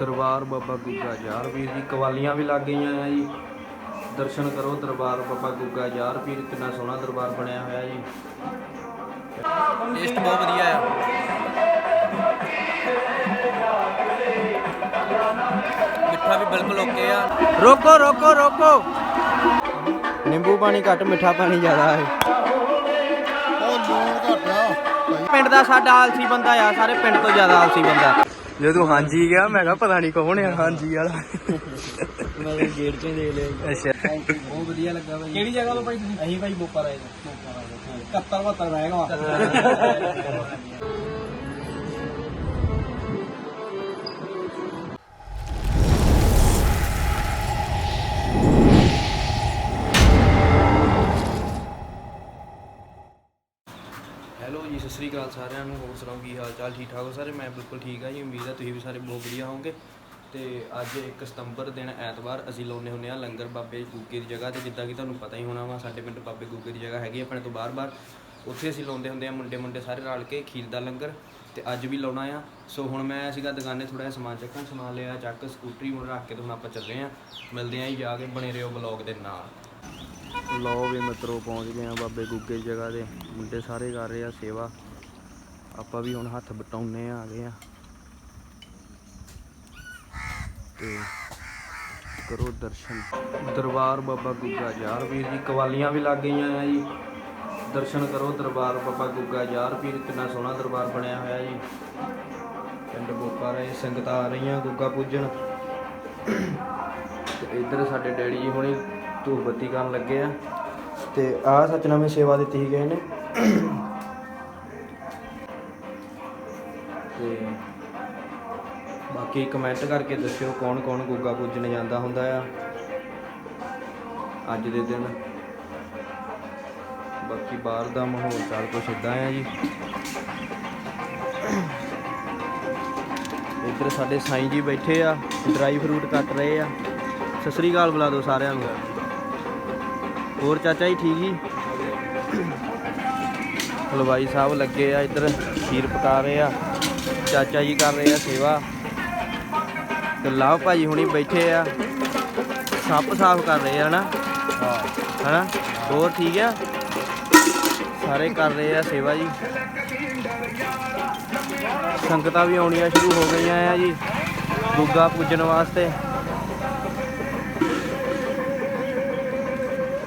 ਦਰਬਾਰ ਬਾਬਾ ਗੁੱਗਾ ਯਾਰ ਵੀਰ ਦੀ ਕਵਾਲੀਆਂ ਵੀ ਲੱਗ ਗਈਆਂ ਆ ਜੀ। ਦਰਸ਼ਨ ਕਰੋ ਦਰਬਾਰ ਬਾਬਾ ਗੁੱਗਾ ਯਾਰ ਵੀਰ ਕਿੰਨਾ ਸੋਹਣਾ ਦਰਬਾਰ ਬਣਿਆ ਹੋਇਆ ਜੀ। ਟੇਸਟ ਬਹੁਤ ਵਧੀਆ ਆ। ਮਿੱਠਾ ਵੀ ਬਿਲਕੁਲ ਓਕੇ ਆ। ਰੋਕੋ ਰੋਕੋ ਰੋਕੋ। ਨਿੰਬੂ ਪਾਣੀ ਘੱਟ ਮਿੱਠਾ ਪਾਣੀ ਜ਼ਿਆਦਾ ਹੈ। ਪਿੰਡ ਦਾ ਸਾਡਾ ਆਲਸੀ ਬੰਦਾ ਆ ਸਾਰੇ ਪਿੰਡ ਤੋਂ ਜ਼ਿਆਦਾ ਆਲਸੀ ਬੰਦਾ। ਜਦੋਂ ਹਾਂਜੀ ਗਿਆ ਮੈਂ ਕਿਹਾ ਪਤਾ ਨਹੀਂ ਕੌਣ ਆ ਹਾਂਜੀ ਵਾਲਾ। ਮੈਂ ਗੇਟ 'ਚ ਦੇ ਲਿਆ। ਅੱਛਾ। ਬਹੁਤ ਵਧੀਆ ਲੱਗਾ ਭਾਈ ਕਿਹੜੀ ਜਗ੍ਹਾ ਤੋਂ ਭਾਈ ਤੁਸੀਂ? ਅਸੀਂ ਭਾਈ ਬੋਪਾ ਰਾਏ ਤੋਂ। ਕੱਤਰ ਵਤਰ ਰਹੇਗਾ ਸ੍ਰੀ ਅਕਾਲ ਸਾਰਿਆਂ ਨੂੰ, ਹੋਰ ਸੁਣਾਓ ਕੀ ਹਾਲ ਚਾਲ, ਠੀਕ ਠਾਕ ਹੋ ਸਾਰੇ? ਮੈਂ ਬਿਲਕੁਲ ਠੀਕ ਆ ਜੀ, ਉਮੀਦ ਆ ਤੁਸੀਂ ਵੀ ਸਾਰੇ ਬਹੁਤ ਵਧੀਆ ਹੋਵੋਗੇ। ਤੇ ਅੱਜ 1 ਸਤੰਬਰ ਦਿਨ ਐਤਵਾਰ, ਅਸੀਂ ਲਾਉਨੇ ਹੁੰਨੇ ਆ ਲੰਗਰ ਬਾਬੇ ਗੁੱਗੇ ਦੀ ਜਗ੍ਹਾ ਤੇ, ਜਿੱਦਾਂ ਕਿ ਤੁਹਾਨੂੰ ਪਤਾ ਹੀ ਹੋਣਾ ਵਾ, ਸਾਡੇ ਪਿੰਡ ਬਾਬੇ ਗੁੱਗੇ ਦੀ ਜਗ੍ਹਾ ਹੈਗੀ ਆ ਆਪਣੇ ਤੋਂ ਬਾਰ-ਬਾਰ ਉੱਥੇ ਅਸੀਂ ਲਾਉਂਦੇ ਹੁੰਦੇ ਆ ਮੁੰਡੇ ਮੁੰਡੇ ਸਾਰੇ ਰਲ ਕੇ ਖੀਰ ਦਾ ਲੰਗਰ, ਤੇ ਅੱਜ ਵੀ ਲਾਉਣਾ ਆ। ਸੋ ਹੁਣ ਮੈਂ ਸੀਗਾ ਦੁਕਾਨੇ ਥੋੜਾ ਜਿਹਾ ਸਮਾਨ ਚੱਕਣ, ਸਮਾਨ ਲਿਆ, ਚੱਕ, ਸਕੂਟਰੀ ਹੁਣ ਰੱਖ ਕੇ ਤੇ ਹੁਣ ਆਪਾਂ ਚੱਲੇ ਆ ਮਿਲਦੇ ਆਂ ਜੀ ਜਾ ਕੇ ਬਣੇ ਰਹੋ ਵਲੌਗ ਦੇ ਨਾਲ। ਲਓ ਵੀ ਮਿੱਤਰੋ, ਪਹੁੰਚ ਗਏ ਆ ਬਾਬੇ ਗੁੱਗੇ ਦੀ ਜਗ੍ਹਾ ਤੇ। ਮੁੰਡੇ ਸਾਰੇ ਕਰ ਰਹੇ ਆ ਸੇਵਾ। ਆਪਾਂ ਵੀ ਹੁਣ ਹੱਥ ਬਟਾਉਨੇ ਆ ਆ ਗਏ ਆ। ਤੇ ਕਰੋ ਦਰਸ਼ਨ। ਦਰਬਾਰ ਬਾਬਾ ਗੁੱਗਾ ਯਾਰ ਵੀਰ ਜੀ, ਕਵਾਲੀਆਂ ਵੀ ਲੱਗ ਗਈਆਂ ਆ ਜੀ। ਦਰਸ਼ਨ ਕਰੋ ਦਰਬਾਰ ਬਾਬਾ ਗੁੱਗਾ ਯਾਰ ਵੀਰ ਕਿੰਨਾ ਸੋਹਣਾ ਦਰਬਾਰ ਬਣਿਆ ਹੋਇਆ ਜੀ। ਪਿੰਡ ਬੋਪਾ ਰਹੇ, ਸੰਗਤਾਂ ਆ ਰਹੀਆਂ, ਗੁੱਗਾ ਪੂਜਣ। ਤੇ ਇੱਧਰ ਸਾਡੇ ਡੈਡੀ ਜੀ ਹੁਣੇ ਧੂਪ ਬੱਤੀ ਕਰਨ ਲੱਗੇ ਆ। ਤੇ ਆਹ ਸਤਨਾਮੇ ਸੇਵਾ ਦਿੱਤੀ ਸੀ ਗਏ ਨੇ। ਬਾਕੀ ਕਮੈਂਟ ਕਰਕੇ ਦੱਸਿਓ ਕੌਣ ਕੌਣ ਗੁੱਗਾ ਪੂਜਣ ਜਾਂਦਾ ਹੁੰਦਾ ਆ। ਅੱਜ ਦੇ ਦਿਨ। ਬਾਕੀ ਬਾਹਰ ਦਾ ਮਾਹੌਲ ਚਾਲ ਕੁਛ ਇਦਾਂ ਆ ਜੀ। ਇੱਧਰ ਸਾਡੇ ਸਾਈਂ ਜੀ ਬੈਠੇ ਆ ਡਰਾਈ ਫਰੂਟ ਕੱਟ ਰਹੇ ਆ। ਸਤਿ ਸ੍ਰੀ ਅਕਾਲ ਬੁਲਾ ਦਿਓ ਸਾਰਿਆਂ ਨੂੰ। ਹੋਰ ਚਾਚਾ ਜੀ ਠੀਕ ਜੀ? ਹਲਵਾਈ ਸਾਹਿਬ ਲੱਗੇ ਆ ਇੱਧਰ, ਖੀਰ ਪਕਾ ਰਹੇ ਆ। ਚਾਚਾ ਜੀ ਕਰ ਰਹੇ ਆ ਸੇਵਾ। ਤੇ ਲਾਭ ਭਾਜੀ ਹੁਣੀ ਬੈਠੇ ਆ। ਸੱਪ ਸਾਫ਼ ਕਰ ਰਹੇ ਆ ਨਾ ਹਾਂ। ਹਨਾ? ਹੋਰ ਠੀਕ ਆ? ਸਾਰੇ ਕਰ ਰਹੇ ਆ ਸੇਵਾ ਜੀ। ਸੰਗਤਾਂ ਵੀ ਆਉਣੀਆਂ ਸ਼ੁਰੂ ਹੋ ਗਈਆਂ ਆ ਜੀ ਗੁੱਗਾ ਪੂਜਣ ਵਾਸਤੇ।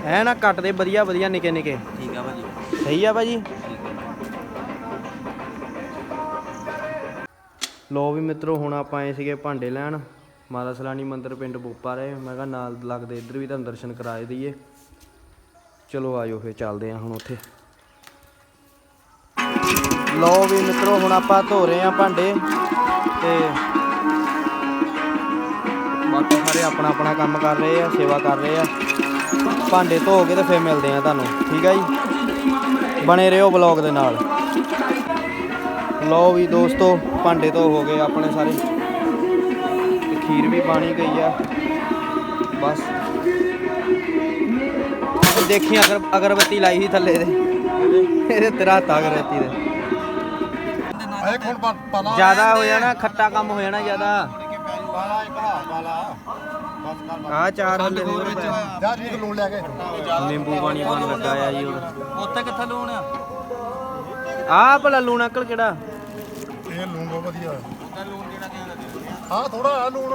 ਐ ਨਾ ਕੱਟਦੇ ਵਧੀਆ ਵਧੀਆ ਨਿੱਕੇ ਨਿੱਕੇ ਠੀਕ ਆ ਭਾਜੀ। ਸਹੀ ਆ ਭਾਜੀ? ਲੋ ਵੀ ਮਿੱਤਰੋ, ਹੁਣ ਆਪਾਂ ਆਏ ਸੀਗੇ ਭਾਂਡੇ ਲੈਣ। ਮਾਤਾ ਸਲਾਣੀ ਮੰਦਿਰ ਪਿੰਡ ਬੋਪਾ ਰਹੇ। ਮੈਂ ਕਿਹਾ ਨਾਲ ਲੱਗਦੇ ਇੱਧਰ ਵੀ ਤੁਹਾਨੂੰ ਦਰਸ਼ਨ ਕਰਾਏ ਦਈਏ। ਚਲੋ ਆਜੋ ਫੇਰ ਚੱਲਦੇ ਆ ਹੁਣ ਉੱਥੇ। ਲੋ ਵੀ ਮਿੱਤਰੋ, ਹੁਣ ਆਪਾਂ ਧੋ ਰਹੇ ਆ ਭਾਂਡੇ ਤੇ ਬਾਕੀ ਸਾਰੇ ਆਪਣਾ ਆਪਣਾ ਕੰਮ ਕਰ ਰਹੇ ਆ, ਸੇਵਾ ਕਰ ਰਹੇ ਆ। ਭਾਂਡੇ ਧੋ ਕੇ ਤੇ ਫੇਰ ਮਿਲਦੇ ਆ ਤੁਹਾਨੂੰ, ਠੀਕ ਆ ਜੀ? ਬਣੇ ਰਹੋ ਬਲੌਗ ਦੇ ਨਾਲ। ਲਓ ਵੀ ਦੋਸਤੋ ਭਾਂਡੇ ਧੋ ਹੋ ਗਏ ਆਪਣੇ ਸਾਰੇ। ਤੇ ਖੀਰ ਵੀ ਪਾਣੀ ਗਈ ਆ। ਬਸ। ਤੇ ਦੇਖੀ ਅਗਰ ਅਗਰਬੱਤੀ ਲਾਈ ਸੀ ਥੱਲੇ ਦੇ ਇਹਦੇ ਤੇਰਾ ਹੱਥ ਅਗਰਬੱਤੀ ਦੇ। ਅਰੇ ਹੁਣ ਪਲਾ। ਜ਼ਿਆਦਾ ਹੋ ਜਾਣਾ ਖੱਟਾ ਕੰਮ ਹੋ ਜਾਣਾ ਜ਼ਿਆਦਾ। ਆ ਚਾਰ ਹੱਲੇ ਹੋਰ ਪਏ। ਜਾ ਜੀ ਲੂਣ ਲੈ ਕੇ। ਨਿੰਬੂ ਪਾਣੀ ਬਣ ਲੱਗਾ ਆ ਜੀ ਉੱਥੇ ਕਿੱਥੇ ਲੂਣ ਆ? ਆ ਭਲਾ ਲੂਣ ਅਕਲ ਕਿਹੜਾ? ਇਹ ਲੂਣ ਬਹੁਤ ਵਧੀਆ। ਹਾਂ ਥੋੜਾ ਆ ਲੂਣ।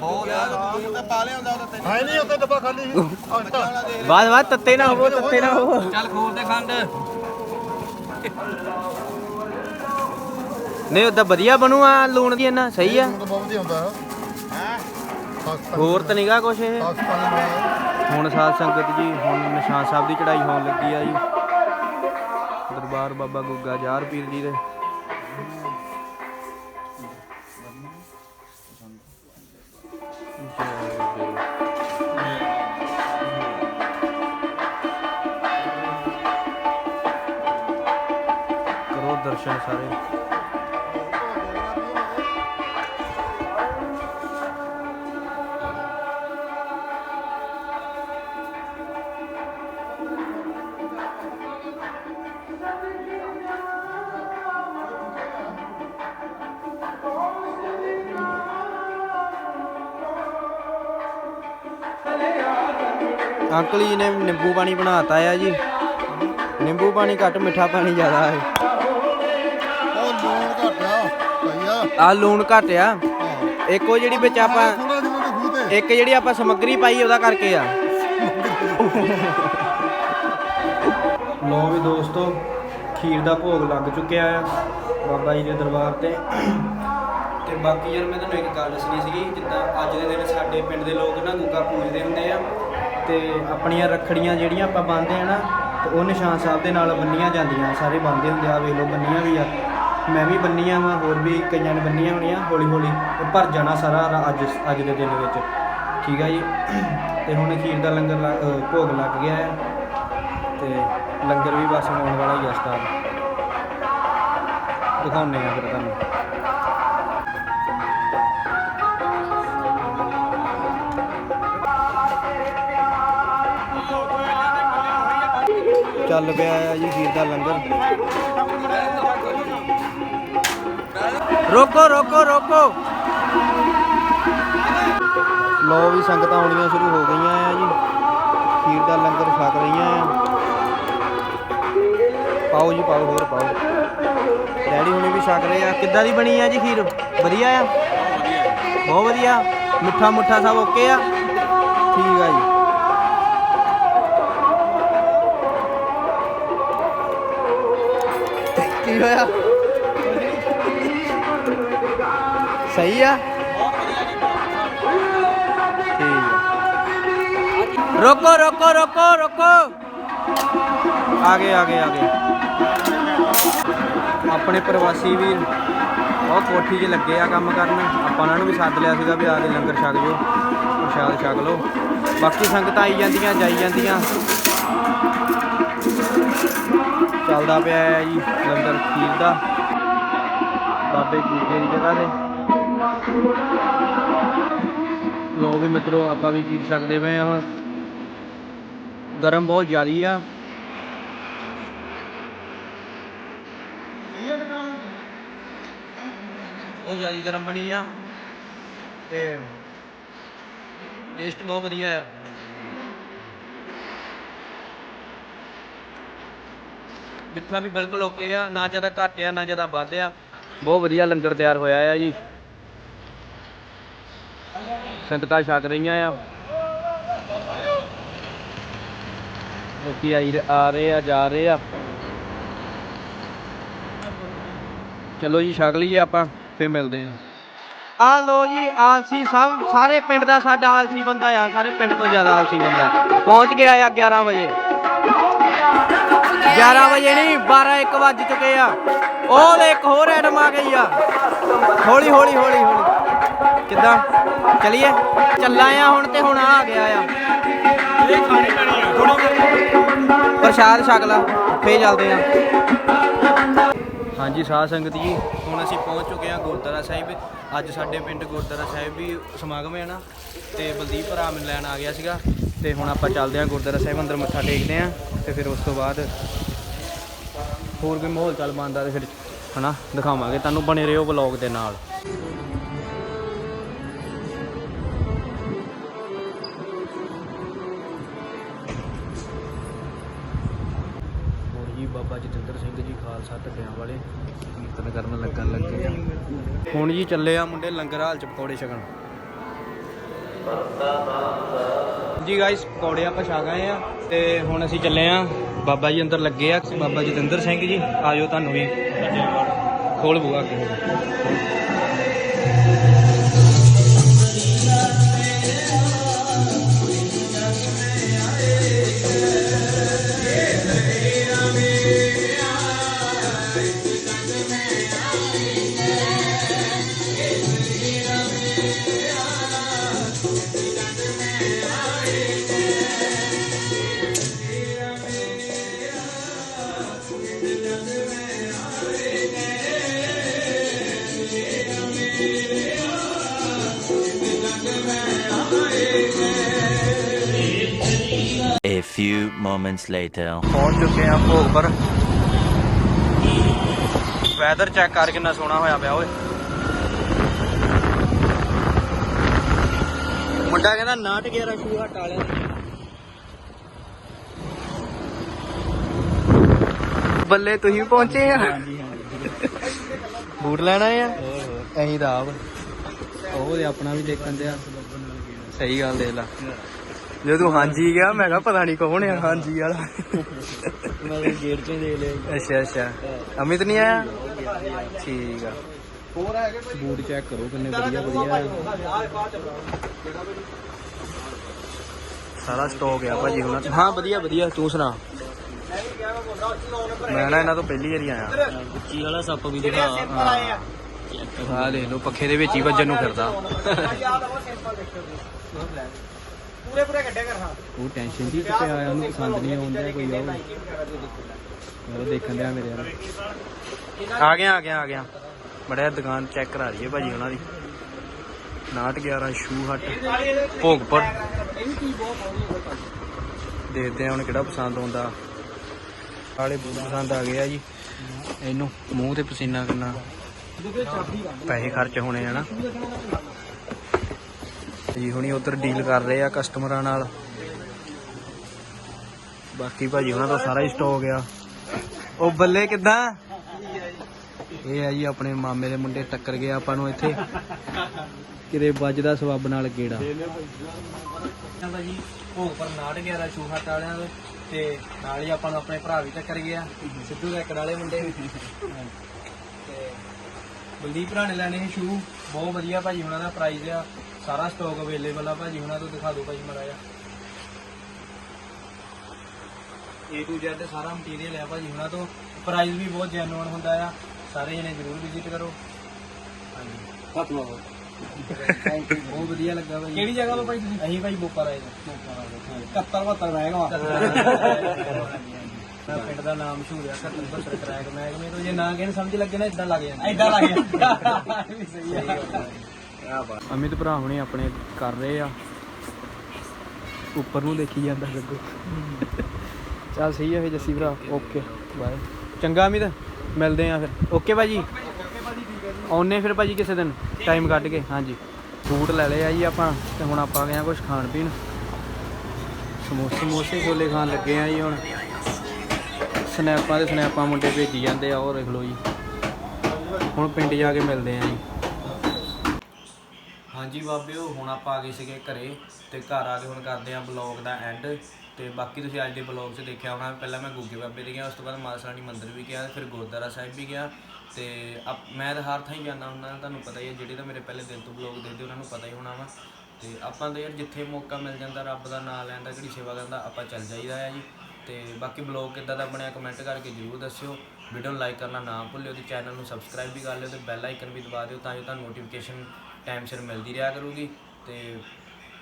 ਬਹੁਤ ਲਿਆ ਤੂੰ ਤਾਂ ਪਾ ਲਿਆ ਹੁੰਦਾ ਉਹਦੇ ਹੈ ਨਹੀਂ ਉੱਥੇ ਡੱਬਾ ਖਾਲੀ ਸੀ। ਬਾਦ ਬਾਦ ਤੱਤੇ ਨਾ ਹੋਵੋ ਤੱਤੇ ਨਾ ਹੋਵੋ। ਚੱਲ ਖੋਲ ਦੇ ਖੰਡ। ਨਹੀਂ ਉਹਦਾ ਵਧੀਆ ਬਣੂ ਆ ਲੂਣ ਦੀ ਇਹਨਾਂ ਸਹੀ ਆ। ਲੂਣ ਤਾਂ ਬਹੁਤ ਵਧੀਆ ਹੁੰਦਾ। ਹੈ? ਹੋਰ ਤਾਂ ਨਿਗਾ ਕੁਛ ਇਹ? ਹੁਣ ਸਾਧ ਸੰਗਤ ਜੀ ਹੁਣ ਨਿਸ਼ਾਨ ਸਾਹਿਬ ਦੀ ਚੜਾਈ ਹੋਣ ਲੱਗੀ ਆ ਜੀ। ਦਰਬਾਰ ਬਾਬਾ ਗੁੱਗਾ ਜਾਰ ਪੀਰ ਜੀ ਦੇ। ਕਰੋ ਦਰਸ਼ਨ ਸਾਰੇ। ਅੰਕਲ ਜੀ ਨੇ ਨਿੰਬੂ ਪਾਣੀ ਬਣਾਤਾ ਆ ਜੀ। ਨਿੰਬੂ ਪਾਣੀ ਘੱਟ ਮਿੱਠਾ ਪਾਣੀ ਜ਼ਿਆਦਾ ਹੈ ਉਹ ਲੂਣ ਘਟਿਆ ਭਈਆ ਆ। ਲੂਣ ਘੱਟ ਆ। ਹਾਂ। ਇੱਕ ਉਹ ਜਿਹੜੀ ਵਿੱਚ ਆਪਾਂ ਥੋੜਾ ਜਿਹਾ ਦੇ ਖੂਹ ਤੇ। ਇੱਕ ਜਿਹੜੀ ਆਪਾਂ ਸਮੱਗਰੀ ਪਾਈ ਉਹਦਾ ਕਰਕੇ ਆ। ਲੋ ਵੀ ਦੋਸਤੋ ਖੀਰ ਦਾ ਭੋਗ ਲੱਗ ਚੁੱਕਿਆ ਆ ਬਾਬਾ ਜੀ ਦੇ ਦਰਬਾਰ ਤੇ। ਤੇ ਬਾਕੀ ਯਾਰ ਮੈਂ ਤੁਹਾਨੂੰ ਇੱਕ ਗੱਲ ਦੱਸਣੀ ਸੀਗੀ ਜਿੱਦਾਂ ਅੱਜ ਦੇ ਦਿਨ ਸਾਡੇ ਪਿੰਡ ਦੇ ਲੋਕ ਨਾ ਗੁੱਗਾ ਪੂਜਦੇ ਹੁੰਦੇ ਆ। ਤੇ ਆਪਣੀਆਂ ਰੱਖੜੀਆਂ ਜਿਹੜੀਆਂ ਆਪਾਂ ਬੰਨ੍ਹਦੇ ਆ ਨਾ, ਤੇ ਉਹ ਨਿਸ਼ਾਨ ਸਾਹਿਬ ਦੇ ਨਾਲ ਬੰਨੀਆਂ ਜਾਂਦੀਆਂ, ਸਾਰੇ ਬੰਨ੍ਹਦੇ ਹੁੰਦੇ ਆ, ਵੇਖ ਲਓ ਬੰਨੀਆਂ ਵੀ ਆ। ਮੈਂ ਵੀ ਬੰਨੀਆਂ ਵਾਂ, ਹੋਰ ਵੀ ਕਈਆਂ ਨੇ ਬੰਨੀਆਂ ਹੋਣੀਆਂ ਹੌਲੀ ਹੌਲੀ ਇਹ ਭਰ ਜਾਣਾ ਸਾਰਾ ਅੱਜ ਅੱਜ ਦੇ ਦਿਨ ਵਿੱਚ। ਠੀਕ ਆ ਜੀ? ਤੇ ਹੁਣ ਖੀਰ ਦਾ ਲੰਗਰ ਲੱਗ- ਭੋਗ ਲੱਗ ਗਿਆ ਹੈ, ਤੇ ਲੰਗਰ ਵੀ ਬਸ ਆਉਣ ਵਾਲਾ ਹੀ ਆ ਸਟਾਰ ਦਿਖਾਉਣੇ ਆ ਫਿਰ ਤੁਹਾਨੂੰ। ਚੱਲ ਪਿਆ ਆ ਜੀ ਖੀਰ ਦਾ ਲੰਗਰ। ਰੋਕੋ ਰੋਕੋ ਰੋਕੋ। ਲੋ ਵੀ ਸੰਗਤਾਂ ਆਉਣੀਆਂ ਸ਼ੁਰੂ ਹੋ ਗਈਆਂ ਆ ਜੀ। ਖੀਰ ਦਾ ਲੰਗਰ ਛਕ ਰਹੀਆਂ ਆ। ਪਾਓ ਜੀ, ਪਾਓ, ਹੋਰ ਪਾਓ। ਡੈਡੀ ਹੁਣੇ ਵੀ ਛਕ ਰਹੇ ਆ। ਕਿੱਦਾਂ ਦੀ ਬਣੀ ਆ ਜੀ ਖੀਰ? ਵਧੀਆ ਆ? ਬਹੁਤ ਵਧੀਆ। ਮਿੱਠਾ ਮੁੱਠਾ ਸਭ ਓਕੇ ਆ? ਠੀਕ ਆ ਜੀ। ਕੀ ਹੋਇਆ? ਸਹੀ ਆ? ਠੀਕ ਆ। ਰੋਕੋ ਰੋਕੋ ਰੋਕੋ ਰੋਕੋ। ਆ ਗਏ ਆ ਗਏ ਆ ਗਏ। ਆਪਣੇ ਪ੍ਰਵਾਸੀ ਵੀ ਬਹੁਤ ਕੋਠੀ 'ਚ ਲੱਗੇ ਆ ਕੰਮ ਕਰਨ। ਆਪਾਂ ਉਹਨਾਂ ਨੂੰ ਵੀ ਸੱਦ ਲਿਆ ਸੀਗਾ ਵੀ ਆ ਕੇ ਲੰਗਰ ਛਕ ਜਾਓ ਪ੍ਰਸ਼ਾਦ ਛਕ ਲਓ। ਬਾਕੀ ਸੰਗਤਾਂ ਆਈ ਜਾਂਦੀਆਂ, ਜਾਈ ਜਾਂਦੀਆਂ। ਚੱਲਦਾ ਪਿਆ ਹੈ ਜੀ, ਲੰਗਰ ਖੀਰ ਦਾ। ਬਾਬੇ ਗੁੱਗੇ ਦੀ ਜਗ੍ਹਾ ਤੇ। ਲੋ ਵੀ ਮਿੱਤਰੋ, ਆਪਾਂ ਵੀ ਖੀਰ ਸਕਦੇ ਪਏ ਆ ਗਰਮ ਬਹੁਤ ਜ਼ਿਆਦੀ ਆ। ਉਹ ਜ਼ਿਆਦੀ ਗਰਮ ਬਣੀ ਆ। ਤੇ ਟੇਸਟ ਬਹੁਤ ਵਧੀਆ ਆ। ਮਿੱਠਾ ਵੀ ਬਿਲਕੁਲ ਓਕੇ ਆ, ਨਾ ਜ਼ਿਆਦਾ ਘੱਟ ਆ, ਨਾ ਜ਼ਿਆਦਾ ਵੱਧ ਆ। ਬਹੁਤ ਵਧੀਆ ਲੰਗਰ ਤਿਆਰ ਹੋਇਆ ਆ ਜੀ। ਸੰਗਤਾਂ ਛਕ ਰਹੀਆਂ ਆ। ਲੋਕੀ ਆਈ ਆ ਰਹੇ ਆ, ਜਾ ਰਹੇ ਆ। ਚਲੋ ਜੀ, ਛਕ ਲਈਏ ਆਪਾਂ, ਫੇਰ ਮਿਲਦੇ ਆ। ਆ ਲੋ ਜੀ, ਆਲਸੀ ਸਭ, ਸਾਰੇ ਪਿੰਡ ਦਾ ਸਾਡਾ ਆਲਸੀ ਬੰਦਾ ਆ, ਸਾਰੇ ਪਿੰਡ ਤੋਂ ਜ਼ਿਆਦਾ ਆਲਸੀ ਬੰਦਾ। ਪਹੁੰਚ ਗਿਆ ਆ 11 ਵਜੇ। 11 ਵਜੇ ਨਹੀਂ 12 1 ਵੱਜ ਚੁੱਕੇ ਆ। ਉਹ ਲੈ ਇੱਕ ਹੋਰ ਐਡਮ ਆ ਗਈ ਆ। ਹੌਲੀ ਹੌਲੀ ਹੌਲੀ ਹੌਲੀ। ਕਿੱਦਾਂ? ਚਲਿਏ? ਚੱਲਾਂ ਆ ਹੁਣ ਤੇ ਹੁਣ ਆ ਗਿਆ ਆ। ਇਹ ਖਾਣੀ ਪੈਣੀ ਪ੍ਰਸ਼ਾਦ ਛਕ ਲਾ, ਫੇਰ ਚੱਲਦੇ ਆ। ਹਾਂਜੀ, ਸਾਧ ਸੰਗਤ ਜੀ, ਹੁਣ ਅਸੀਂ ਪਹੁੰਚ ਚੁੱਕੇ ਹਾਂ ਗੁਰਦੁਆਰਾ ਸਾਹਿਬ। ਅੱਜ ਸਾਡੇ ਪਿੰਡ ਗੁਰਦੁਆਰਾ ਸਾਹਿਬ ਵੀ ਸਮਾਗਮ ਹੈ ਨਾ, ਤੇ ਬਲਦੀਪ ਭਰਾ ਮੈਨੂੰ ਲੈਣ ਆ ਗਿਆ ਸੀਗਾ। ਤੇ ਹੁਣ ਆਪਾਂ ਚੱਲਦੇ ਹਾਂ ਗੁਰਦੁਆਰਾ ਸਾਹਿਬ, ਅੰਦਰ ਮੱਥਾ ਟੇਕਦੇ ਹਾਂ ਤੇ ਫਿਰ ਉਸ ਤੋਂ ਬਾਅਦ ਹੋਰ ਕੋਈ ਮਾਹੌਲ ਚੱਲ ਬਣਦਾ ਤੇ ਫਿਰ ਹਨਾ, ਦਿਖਾਵਾਂਗੇ। ਤੁਹਾਨੂੰ ਬਣੇ ਰਹੋ ਵਲੌਗ ਦੇ ਨਾਲ। ਹੋਰ ਜੀ, ਬਾਬਾ ਜਤਿੰਦਰ ਸਿੰਘ ਜੀ, ਖਾਲਸਾ ਢੱਡਿਆਂ ਵਾਲੇ। ਕੀਰਤਨ ਕਰਨ ਲੱਗਣ ਲੱਗੇ ਹੁਣ ਜੀ ਚੱਲੇ ਆ ਮੁੰਡੇ ਲੰਗਰ ਹਾਲ ਚ ਪਕੌੜੇ ਛਕਣ। ਜੀ ਗਾਇਸ ਪਕੌੜੇ ਆਪਾਂ ਛਾ ਗਏ ਆ ਤੇ ਹੁਣ ਅਸੀਂ ਚੱਲੇ ਆ। ਬਾਬਾ ਜੀ ਅੰਦਰ ਲੱਗੇ ਆ। ਬਾਬਾ ਜਤਿੰਦਰ ਸਿੰਘ ਜੀ ਆਜੋ ਤੁਹਾਨੂੰ ਵੀ। ਖੋਲ ਬੂਆ ਅੱਗੇ। A few moments later. ਪਹੁੰਚ ਚੁੱਕੇ ਆ ਭੋਗ ਪਰ। ਵੈਦਰ ਚੈੱਕ ਕਰ ਕਿੰਨਾ ਸੋਹਣਾ ਹੋਇਆ ਪਿਆ ਓਏ। ਮੁੰਡਾ ਕਹਿੰਦਾ ਨਾਟ ਗਿਆ ਰਸ਼ੂ ਹਟ ਵਾਲਿਆਂ ਦੇ। ਬੱਲੇ ਤੁਸੀਂ ਪਹੁੰਚੇ ਆ? ਬੂਟ ਲੈਣਾ ਆ? ਅਸੀਂ ਤਾਂ ਆਪ। ਉਹ ਆਪਣਾ ਵੀ ਦੇਖਣ ਦੇ ਆ ਸਹੀ ਗੱਲ ਦੇ ਲਾ। ਜੇ ਤੂੰ ਹਾਂਜੀ ਗਿਆ ਮੈਂ ਕਿਹਾ ਪਤਾ ਨਹੀਂ ਕੌਣ ਆ ਹਾਂਜੀ ਵਾਲਾ। ਮੈਂ ਗੇਟ 'ਚ ਦੇ ਲਿਆ ਅੱਛਾ ਅੱਛਾ। ਅਮਿਤ ਨਹੀਂ ਆਇਆ? ਠੀਕ ਆ। ਬੂਟ ਚੈੱਕ ਕਰੋ ਕਿੰਨੇ ਵਧੀਆ ਵਧੀਆ ਸਾਰਾ ਸਟਾਕ ਆ ਭਾਜੀ ਹੁਣ। ਹਾਂ ਵਧੀਆ ਵਧੀਆ। ਤੂੰ ਸੁਣਾ? ਮੈਂ ਨਾ ਇਹਨਾਂ ਤੋਂ ਪਹਿਲੀ ਵਾਰੀ ਆਇਆ। ਉੱਚੀ ਵਾਲਾ ਸੱਪ ਵੀ ਦਿਖਾ। ਆ ਦੇਖ ਲਓ ਪੱਖੇ ਦੇ ਵਿੱਚ ਹੀ ਵੱਜਣ ਨੂੰ ਫਿਰਦਾ। ਪੂਰੇ ਪੂਰੇ ਕੱਢੇ ਕਰ ਹਾਂ। ਉਹ ਟੈਨਸ਼ਨ ਜੀ ਤੇ ਪਿਆ ਉਹਨੂੰ ਪਸੰਦ ਨਹੀਂ ਆਉਂਦਾ ਕੋਈ ਉਹ ਉਹ ਦੇਖਣ ਦਿਆ ਮੇਰੇ ਨਾਲ ਆ ਗਿਆ ਆ ਗਿਆ ਆ ਗਿਆ। ਬੜਿਆ ਦੁਕਾਨ ਚੈੱਕ ਕਰਾ ਲਈਏ ਭਾਜੀ ਉਹਨਾਂ ਦੀ। 911 ਸ਼ੂ ਹਟ। ਭੋਗਪੁਰ ਦੇਖਦੇ ਆ ਹੁਣ ਕਿਹੜਾ ਪਸੰਦ ਆਉਂਦਾ। ਆਲੇ ਬੂਟ ਪਸੰਦ ਆ ਗਏ ਆ ਜੀ। ਇਹਨੂੰ ਮੂੰਹ ਤੇ ਪਸੀਨਾ ਕਿੰਨਾ। ਪੈਸੇ ਖਰਚ ਹੋਣੇ ਆ ਨਾ। ਜੀ ਹੁਣੀ ਉਧਰ ਡੀਲ ਕਰ ਰਹੇ ਆ ਕਸਟਮਰਾਂ ਨਾਲ। ਬਾਕੀ ਭਾਜੀ ਉਹਨਾਂ ਦਾ ਸਾਰਾ ਹੀ ਸਟਾਕ ਆ। ਉਹ ਬੱਲੇ ਕਿੱਦਾਂ? ਇਹ ਆ ਜੀ ਆਪਣੇ ਮਾਮੇ ਦੇ ਮੁੰਡੇ ਟੱਕਰ ਗਏ ਆਪਾਂ ਨੂੰ ਇੱਥੇ। ਕਿਤੇ ਵੱਜਦਾ ਸਵੱਬ ਨਾਲ ਗੇੜਾ। ਭਾਜੀ ਭੋਗ ਪਰ 911 ਸ਼ੂਹਾਟ ਵਾਲਿਆਂ ਦੇ ਤੇ ਨਾਲ ਹੀ ਆਪਾਂ ਨੂੰ ਆਪਣੇ ਭਰਾ ਵੀ ਟੱਕਰ ਗਿਆ, ਸਿੱਧੂ ਦੇ ਇੱਕ ਮੁੰਡੇ। ਵੀ ਤੇ ਬਲਦੀਪ ਭਰਾ ਨੇ ਲੈਣੇ ਸੀ ਸ਼ੂ ਬਹੁਤ ਵਧੀਆ ਭਾਜੀ ਉਹਨਾਂ ਦਾ ਪ੍ਰਾਈਜ਼ ਆ। ਸਾਰਾ ਸਟਾਕ ਅਵੇਲੇਬਲ ਆ ਭਾਜੀ ਉਹਨਾਂ ਤੋਂ ਦਿਖਾ ਦਿਓ ਭਾਜੀ ਜਾ A to Z ਸਾਰਾ ਮਟੀਰੀਅਲ ਆ ਭਾਜੀ ਉਹਨਾਂ ਤੋਂ। ਪ੍ਰਾਈਸ ਵੀ ਬਹੁਤ ਜੈਨੂਅਨ ਹੁੰਦਾ ਆ। ਸਾਰੇ ਜਣੇ ਜ਼ਰੂਰ ਵਿਜ਼ਿਟ ਕਰੋ। ਹੱਥ ਮਾਰੋ ਬਹੁਤ ਵਧੀਆ ਲੱਗਾ ਭਾਜੀ। ਕਿਹੜੀ ਜਗ੍ਹਾ ਤੋਂ ਭਾਈ ਤੁਸੀਂ? ਅਸੀਂ ਭਾਈ ਬੋਪਾ ਰਾਏ 71 72 ਬੈਗ ਮੈਂ ਪਿੰਡ ਦਾ ਨਾਮ ਮਸ਼ਹੂਰ ਆ ਘੱਟੋ ਘੱਟ ਟਰੈਕ ਮਹਿਕਮੇ ਤੋਂ। ਜੇ ਨਾ ਕਿਸੇ ਨੂੰ ਸਮਝ ਲੱਗੇ ਨਾ ਇਦਾਂ ਲੱਗ ਜਾਂਦਾ ਐਦਾਂ ਲੱਗ ਗਿਆ ਇਹ ਵੀ ਸਹੀ ਆ। ਅਮਿਤ ਭਰਾ ਹੁਣੇ ਆਪਣੇ ਕਰ ਰਹੇ ਆ। ਉੱਪਰ ਨੂੰ ਦੇਖੀ ਜਾਂਦਾ ਗੱਗੂ। ਚੱਲ ਸਹੀ ਆ ਫੇ ਜੱਸੀ ਭਰਾ ਓਕੇ ਬਾਏ ਚੰਗਾ ਅਮਿਤ, ਮਿਲਦੇ ਆ ਫਿਰ। ਓਕੇ ਭਾਜੀ? ਆਉਨੇ ਫਿਰ ਭਾਜੀ ਕਿਸੇ ਦਿਨ ਟਾਈਮ ਕੱਢ ਕੇ, ਹਾਂਜੀ। ਫੂਟ ਲੈ ਲਏ ਆ ਜੀ ਆਪਾਂ, ਤੇ ਹੁਣ ਆਪਾਂ ਗਏ ਆ ਕੁਝ ਖਾਣ ਪੀਣ। ਸਮੋਸੇ ਸਮੋਸੇ ਛੋਲੇ ਖਾਣ ਲੱਗੇ ਆ ਜੀ ਹੁਣ। ਸਨੈਪਾਂ ਦੇ ਸਨੈਪਾਂ ਮੁੰਡੇ ਭੇਜੀ ਜਾਂਦੇ ਆ, ਉਹ ਦੇਖ ਲਓ ਜੀ। ਹੁਣ ਪਿੰਡ ਜਾ ਕੇ ਮਿਲਦੇ ਆ ਜੀ। ਹਾਂਜੀ ਬਾਬਿਓ, ਹੁਣ ਆਪਾਂ ਆ ਗਏ ਸੀਗੇ ਘਰੇ ਤੇ ਘਰ ਆ ਕੇ ਹੁਣ ਕਰਦੇ ਆ ਬਲੌਗ ਦਾ ਐਂਡ ਤੇ ਬਾਕੀ ਤੁਸੀਂ ਅੱਜ ਦੇ ਬਲੌਗ 'ਚ ਦੇਖਿਆ ਹੋਣਾ, ਪਹਿਲਾਂ ਮੈਂ ਗੁੱਗੇ ਬਾਬੇ ਦੇ ਗਿਆ, ਉਸ ਤੋਂ ਬਾਅਦ ਮਾਸਰਾਣੀ ਰਾਣੀ ਮੰਦਿਰ ਵੀ ਗਿਆ, ਫਿਰ ਗੁਰਦੁਆਰਾ ਸਾਹਿਬ ਵੀ ਗਿਆ ਤੇ ਅਪ- ਮੈਂ ਤਾਂ ਹਰ ਥਾਂ ਹੀ ਜਾਂਦਾ ਹੁੰਦਾ, ਤੁਹਾਨੂੰ ਪਤਾ ਹੀ ਹੈ, ਜਿਹੜੇ ਤਾਂ ਮੇਰੇ ਪਹਿਲੇ ਦਿਨ ਤੋਂ ਬਲੌਗ ਦੇਖਦੇ, ਉਹਨਾਂ ਨੂੰ ਪਤਾ ਹੀ ਹੋਣਾ ਵਾ ਤੇ ਆਪਾਂ ਤਾਂ ਯਾਰ ਜਿੱਥੇ ਮੌਕਾ ਮਿਲ ਜਾਂਦਾ, ਰੱਬ ਦਾ ਨਾਮ ਲੈਣ ਦਾ ਕਿਹੜੀ ਸੇਵਾ ਕਰਨ ਦਾ, ਆਪਾਂ ਚੱਲ ਜਾਈਦਾ ਹੈ ਜੀ। ਤੇ ਬਾਕੀ ਬਲੌਗ ਕਿੱਦਾਂ ਦਾ ਬਣਿਆ ਕਮੈਂਟ ਕਰਕੇ ਜਰੂਰ ਦੱਸਿਓ। ਵੀਡੀਓ ਨੂੰ ਲਾਈਕ ਕਰਨਾ ਨਾ ਭੁੱਲਿਓ ਤੇ ਚੈਨਲ ਨੂੰ ਸਬਸਕ੍ਰਾਈਬ ਵੀ ਕਰ ਲਿਓ ਤੇ ਬੈਲ ਆਈਕਨ ਵੀ ਦਬਾ ਦਿਓ ਤਾਂ ਜੋ ਤੁਹਾਨੂੰ ਨੋਟੀਫਿਕੇਸ਼ਨ ਟਾਈਮ ਸਿਰ ਮਿਲਦੀ ਰਿਹਾ ਕਰੂਗੀ ਤੇ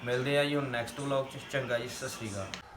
ਮਿਲਦੇ ਆ ਜੀ ਹੁਣ ਨੈਕਸਟ ਵਲੌਗ ਚ। ਚੰਗਾ ਜੀ, ਸਤਿ ਸ੍ਰੀ ਅਕਾਲ।